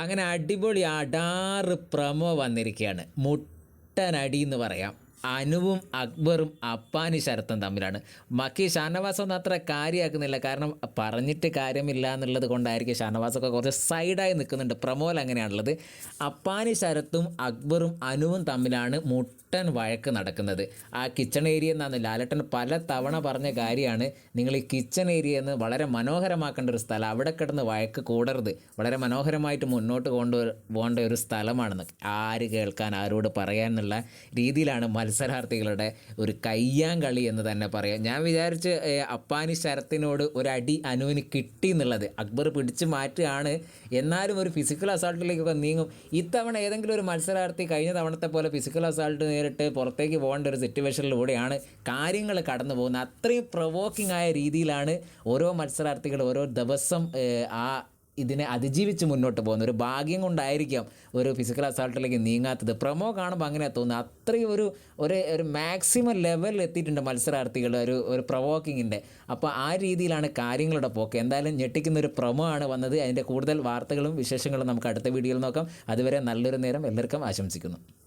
അങ്ങനെ അടിപൊളി അടാറ് പ്രമോ വന്നിരിക്കുകയാണ്. മുട്ടനടി എന്ന് പറയാം. അനുവും അക്ബറും അപ്പാനി ശരത്തും തമ്മിലാണ്. മക്കി ഷാനവാസ് ഒന്നും അത്ര കാര്യമാക്കുന്നില്ല. കാരണം പറഞ്ഞിട്ട് കാര്യമില്ല എന്നുള്ളത് കൊണ്ടായിരിക്കും ഷാനവാസൊക്കെ കുറച്ച് സൈഡായി നിൽക്കുന്നുണ്ട്. പ്രമോൽ അങ്ങനെയാണുള്ളത്. അപ്പാനി ശരത്തും അക്ബറും അനുവും തമ്മിലാണ് മുട്ടൻ വഴക്ക് നടക്കുന്നത്. ആ കിച്ചൺ ഏരിയ എന്നാണ് ലാലട്ടൻ പല തവണ പറഞ്ഞ കാര്യമാണ്. നിങ്ങൾ ഈ കിച്ചൺ ഏരിയ എന്ന് വളരെ മനോഹരമാക്കേണ്ട ഒരു സ്ഥലം. അവിടെ കിടന്ന് വഴക്ക് കൂടരുത്. വളരെ മനോഹരമായിട്ട് മുന്നോട്ട് കൊണ്ടുപോകേണ്ട ഒരു സ്ഥലമാണെന്ന് ആര് കേൾക്കാൻ ആരോട് പറയാൻ എന്നുള്ള രീതിയിലാണ് മത്സരാർത്ഥികളുടെ ഒരു കയ്യാങ്കളി എന്ന് തന്നെ പറയാം. ഞാൻ വിചാരിച്ച് അപ്പാനി ശരത്തിനോട് ഒരടി അനുവിന് കിട്ടി എന്നുള്ളത് അക്ബർ പിടിച്ചു മാറ്റുകയാണ്. എന്നാലും ഒരു ഫിസിക്കൽ അസാൾട്ടിലേക്കൊക്കെ നീങ്ങും. ഇത്തവണ ഏതെങ്കിലും ഒരു മത്സരാർത്ഥി കഴിഞ്ഞ തവണത്തെ പോലെ ഫിസിക്കൽ അസാൾട്ട് നേരിട്ട് പുറത്തേക്ക് പോകേണ്ട ഒരു സിറ്റുവേഷനിലൂടെയാണ് കാര്യങ്ങൾ കടന്നു പോകുന്നത്. അത്രയും പ്രൊവോക്കിംഗ് ആയ രീതിയിലാണ് ഓരോ മത്സരാർത്ഥികൾ ഓരോ ദിവസം ആ ഇതിനെ അതിജീവിച്ച് മുന്നോട്ട് പോകുന്ന ഒരു ഭാഗ്യം കൊണ്ടായിരിക്കാം ഒരു ഫിസിക്കൽ അസാൾട്ടിലേക്ക് നീങ്ങാത്തത്. പ്രൊമോ കാണുമ്പോൾ അങ്ങനെ തോന്നുന്നത് അത്രയും ഒരു ഒരു ഒരു മാക്സിമം ലെവലിൽ എത്തിയിട്ടുണ്ട് മത്സരാർത്ഥികൾ ഒരു ഒരു പ്രൊവോക്കിങ്ങിന്റെ അപ്പോൾ ആ രീതിയിലാണ് കാര്യങ്ങളുടെ പോക്ക്. എന്തായാലും ഞെട്ടിക്കുന്ന ഒരു പ്രൊമോ ആണ് വന്നത്. അതിന്റെ കൂടുതൽ വാർത്തകളും വിശേഷങ്ങളും നമുക്ക് അടുത്ത വീഡിയോയിൽ നോക്കാം. അതുവരെ നല്ലൊരു നേരം. എല്ലാവർക്കും ആശംസിക്കുന്നു.